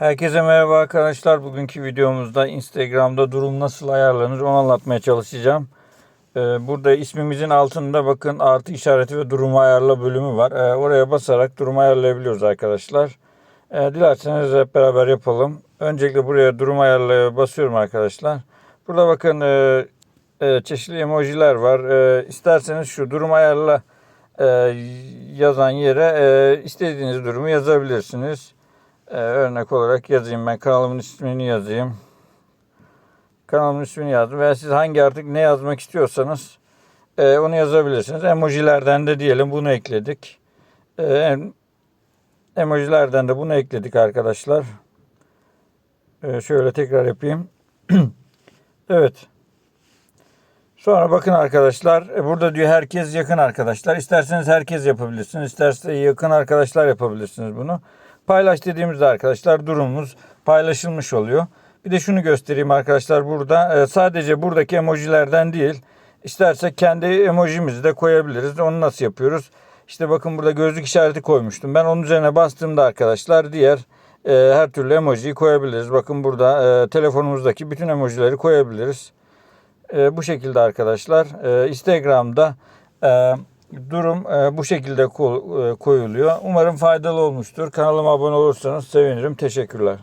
Herkese merhaba arkadaşlar. Bugünkü videomuzda Instagram'da durum nasıl ayarlanır onu anlatmaya çalışacağım. Ee, Burada ismimizin altında bakın artı işareti ve durumu ayarla bölümü var. Ee, Oraya basarak durumu ayarlayabiliyoruz arkadaşlar. Ee, Dilerseniz hep beraber yapalım. Öncelikle buraya durum ayarlaya basıyorum arkadaşlar. Burada bakın e, e, çeşitli emojiler var. E, İsterseniz şu durum ayarla yazan yere istediğiniz durumu yazabilirsiniz. Ee, örnek olarak yazayım ben kanalımın ismini yazayım. Kanalımın ismini yazdım veya siz hangi artık ne yazmak istiyorsanız e, onu yazabilirsiniz. Emojilerden de diyelim bunu ekledik. E, em- emojilerden de bunu ekledik arkadaşlar. E, şöyle tekrar yapayım. evet. Sonra bakın arkadaşlar e, burada diyor herkes yakın arkadaşlar. İsterseniz herkes yapabilirsiniz. İsterseniz yakın arkadaşlar yapabilirsiniz bunu. Paylaş dediğimizde arkadaşlar durumumuz paylaşılmış oluyor. Bir de şunu göstereyim arkadaşlar burada. e, Sadece buradaki emojilerden değil. İstersek kendi emojimizi de koyabiliriz. Onu nasıl yapıyoruz? İşte bakın burada gözlük işareti koymuştum. Ben onun üzerine bastığımda arkadaşlar diğer e, her türlü emojiyi koyabiliriz. Bakın burada e, telefonumuzdaki bütün emojileri koyabiliriz. E, bu şekilde arkadaşlar. E, Instagram'da e, durum e, bu şekilde e, koyuluyor. Umarım faydalı olmuştur. Kanalıma abone olursanız sevinirim. Teşekkürler.